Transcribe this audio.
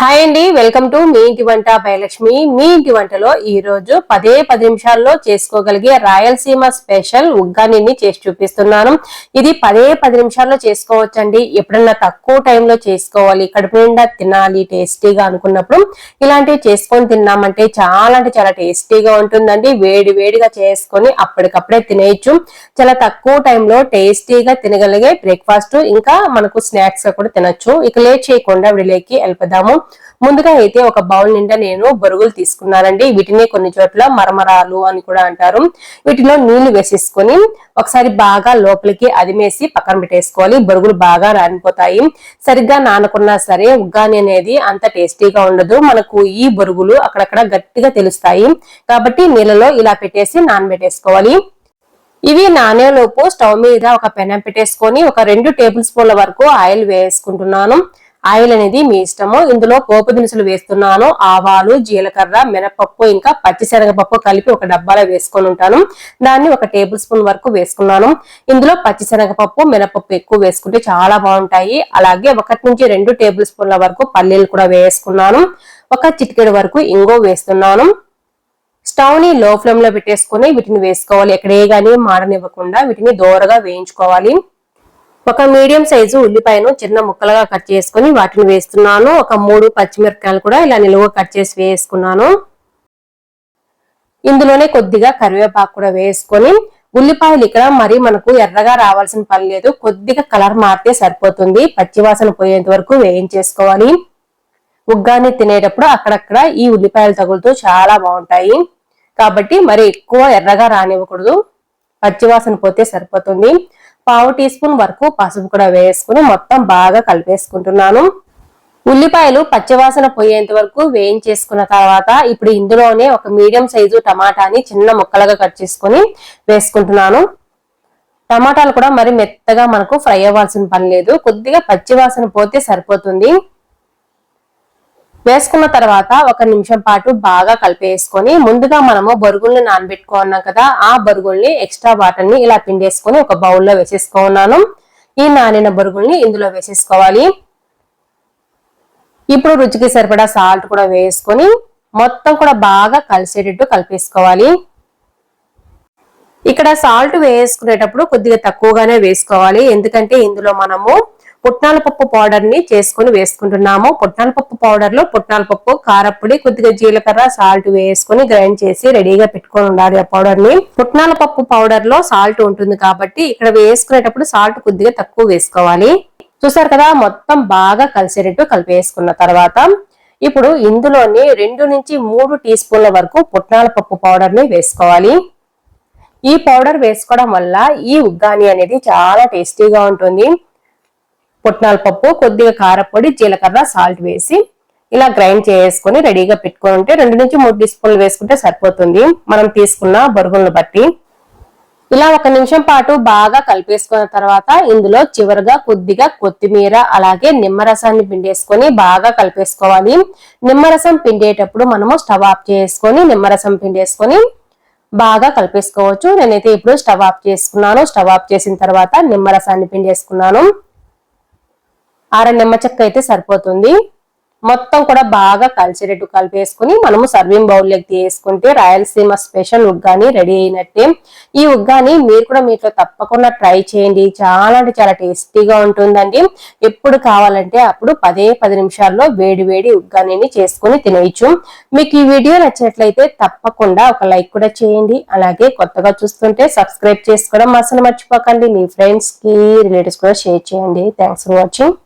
Hi అండి welcome to me ఇంటి వంట భయలక్ష్మి. మీ ఇంటి వంటలో ఈ రోజు పదే పది నిమిషాల్లో చేసుకోగలిగే రాయలసీమ స్పెషల్ ఉగ్గానిని చేసి చూపిస్తున్నాను. ఇది పదే పది నిమిషాల్లో చేసుకోవచ్చండి. ఎప్పుడన్నా తక్కువ టైంలో చేసుకోవాలి. కడుపు నిండా తినాలి టేస్టీగా అనుకున్నప్పుడు ఇలాంటివి చేసుకొని తిన్నామంటే చాలా అంటే చాలా టేస్టీగా ఉంటుందండి. వేడి వేడిగా చేసుకొని అప్పటికప్పుడే తినేయచ్చు. చాలా తక్కువ టైంలో టేస్టీగా తినగలిగే బ్రేక్ఫాస్ట్ ఇంకా మనకు స్నాక్స్ కూడా తినచ్చు. ఇక లేట్ చేయకుండా విడిలేకి వెళ్ళిపోదాము. ముందుగా అయితే ఒక బౌల్ నిండా నేను బొరుగులు తీసుకున్నానండి. వీటిని కొన్ని చోట్ల మరమరాలు అని కూడా అంటారు. వీటిలో నీళ్ళు వేసేసుకొని ఒకసారి బాగా లోపలికి అదిమేసి పక్కన పెట్టేసుకోవాలి. బొరుగులు బాగా రానిపోతాయి సరిగ్గా నానకున్నా సరే ఉగ్గాని అనేది అంత టేస్టీగా ఉండదు. మనకు ఈ బొరుగులు అక్కడక్కడ గట్టిగా తెలుస్తాయి. కాబట్టి నీళ్ళలో ఇలా పెట్టేసి నానబెట్టేసుకోవాలి. ఇవి నానేలోపు స్టవ్ మీద ఒక పెనం పెట్టేసుకొని ఒక రెండు టేబుల్ స్పూన్ల వరకు ఆయిల్ వేసుకుంటున్నాను. ఆయిల్ అనేది మీ ఇష్టము. ఇందులో పోపు దినుసులు వేస్తున్నాను. ఆవాలు జీలకర్ర మినపప్పు ఇంకా పచ్చిశనగపప్పు కలిపి ఒక డబ్బాలో వేసుకొని ఉంటాను. దాన్ని ఒక టేబుల్ స్పూన్ వరకు వేసుకున్నాను. ఇందులో పచ్చిశనగపప్పు మినపప్పు ఎక్కువ వేసుకుంటే చాలా బాగుంటాయి. అలాగే ఒకటి నుంచి రెండు టేబుల్ స్పూన్ల వరకు పల్లీలు కూడా వేసుకున్నాను. ఒక చిటికెడు వరకు ఇంగో వేస్తున్నాను. స్టవ్ని లో ఫ్లేమ్లో పెట్టేసుకుని వీటిని వేసుకోవాలి. ఎక్కడే గానీ మాడనివ్వకుండా వీటిని దోరగా వేయించుకోవాలి. ఒక మీడియం సైజు ఉల్లిపాయను చిన్న ముక్కలుగా కట్ చేసుకుని వాటిని వేస్తున్నాను. ఒక మూడు పచ్చిమిరపకాయలు కూడా ఇలా నిలువ కట్ చేసి వేసుకున్నాను. ఇందులోనే కొద్దిగా కరివేపాకు కూడా వేసుకొని ఉల్లిపాయలు ఇక్కడ మరి మనకు ఎర్రగా రావాల్సిన పని లేదు. కొద్దిగా కలర్ మారితే సరిపోతుంది. పచ్చివాసన పోయేంత వరకు వేయించేసుకోవాలి. ఉగ్గాన్ని తినేటప్పుడు అక్కడక్కడ ఈ ఉల్లిపాయలు తగులుతూ చాలా బాగుంటాయి. కాబట్టి మరి ఎక్కువ ఎర్రగా రానివ్వకూడదు. పచ్చివాసన పోతే సరిపోతుంది. పావు టీ స్పూన్ వరకు పసుపు కూడా వేసుకుని మొత్తం బాగా కలిపేసుకుంటున్నాను. ఉల్లిపాయలు పచ్చివాసన పోయేంత వరకు వేయించేసుకున్న తర్వాత ఇప్పుడు ఇందులోనే ఒక మీడియం సైజు టమాటాని చిన్న ముక్కలుగా కట్ చేసుకుని వేసుకుంటున్నాను. టమాటాలు కూడా మరి మెత్తగా మనకు ఫ్రై అవ్వాల్సిన పని లేదు. కొద్దిగా పచ్చివాసన పోతే సరిపోతుంది. వేసుకున్న తర్వాత ఒక నిమిషం పాటు బాగా కలిపేసుకొని ముందుగా మనము బరుగుల్ని నానబెట్టుకున్నాం కదా ఆ బరుగుల్ని ఎక్స్ట్రా వాటర్ని ఇలా పిండేసుకొని ఒక బౌల్లో వేసేసుకున్నాను ఈ నానిన బరుగుల్ని ఇందులో వేసేసుకోవాలి. ఇప్పుడు రుచికి సరిపడా సాల్ట్ కూడా వేసుకొని మొత్తం కూడా బాగా కలిసేటట్టు కలిపేసుకోవాలి. ఇక్కడ సాల్ట్ వేసుకునేటప్పుడు కొద్దిగా తక్కువగానే వేసుకోవాలి. ఎందుకంటే ఇందులో మనము పుట్నాల పప్పు పౌడర్ని చేసుకుని వేసుకుంటున్నాము. పుట్నాల పప్పు పౌడర్లో పుట్నాల పప్పు కారపొడి కొద్దిగా జీలకర్ర సాల్ట్ వేసుకుని గ్రైండ్ చేసి రెడీగా పెట్టుకొని ఉండాలి ఆ పౌడర్ని. పుట్నాల పప్పు పౌడర్లో సాల్ట్ ఉంటుంది కాబట్టి ఇక్కడ వేసుకునేటప్పుడు సాల్ట్ కొద్దిగా తక్కువ వేసుకోవాలి. చూసారు కదా మొత్తం బాగా కలిసేటట్టు కలిపేసుకున్న తర్వాత ఇప్పుడు ఇందులోని రెండు నుంచి మూడు టీ స్పూన్ల వరకు పుట్నాల పప్పు పౌడర్ని వేసుకోవాలి. ఈ పౌడర్ వేసుకోవడం వల్ల ఈ ఉగ్గాని అనేది చాలా టేస్టీగా ఉంటుంది. పుట్నాల పప్పు కొద్దిగా కారపొడి జీలకర్ర సాల్ట్ వేసి ఇలా గ్రైండ్ చేసుకుని రెడీగా పెట్టుకుని ఉంటే రెండు నుంచి మూడు టీ స్పూన్లు వేసుకుంటే సరిపోతుంది. మనం తీసుకున్న బరుగులను బట్టి. ఇలా ఒక నిమిషం పాటు బాగా కలిపేసుకున్న తర్వాత ఇందులో చివరిగా కొద్దిగా కొత్తిమీర అలాగే నిమ్మరసాన్ని పిండేసుకొని బాగా కలిపేసుకోవాలి. నిమ్మరసం పిండేటప్పుడు మనము స్టవ్ ఆఫ్ చేసుకొని నిమ్మరసం పిండేసుకొని బాగా కలిపేసుకోవచ్చు. నేనైతే ఇప్పుడు స్టవ్ ఆఫ్ చేసుకున్నాను. స్టవ్ ఆఫ్ చేసిన తర్వాత నిమ్మరసాన్ని పిండేసుకున్నాను. అర నిమ్మ చెక్క అయితే సరిపోతుంది. మొత్తం కూడా బాగా కలిసేటట్టు కలిపేసుకుని మనము సర్వింగ్ బౌల్లోకి తీసుకుంటే రాయలసీమ స్పెషల్ ఉగ్గాని రెడీ అయినట్టే. ఈ ఉగ్గాని మీరు కూడా మీతో తప్పకుండా ట్రై చేయండి. చాలా అంటే చాలా టేస్టీగా ఉంటుందండి. ఎప్పుడు కావాలంటే అప్పుడు పదే పది నిమిషాల్లో వేడి వేడి ఉగ్గానిని చేసుకుని తినేయచ్చు. మీకు ఈ వీడియో నచ్చినట్లయితే తప్పకుండా ఒక లైక్ కూడా చేయండి. అలాగే కొత్తగా చూస్తుంటే సబ్స్క్రైబ్ చేసుకోవడం అసలు మర్చిపోకండి. మీ ఫ్రెండ్స్కి రిలేటివ్స్ కూడా షేర్ చేయండి. Thanks for watching.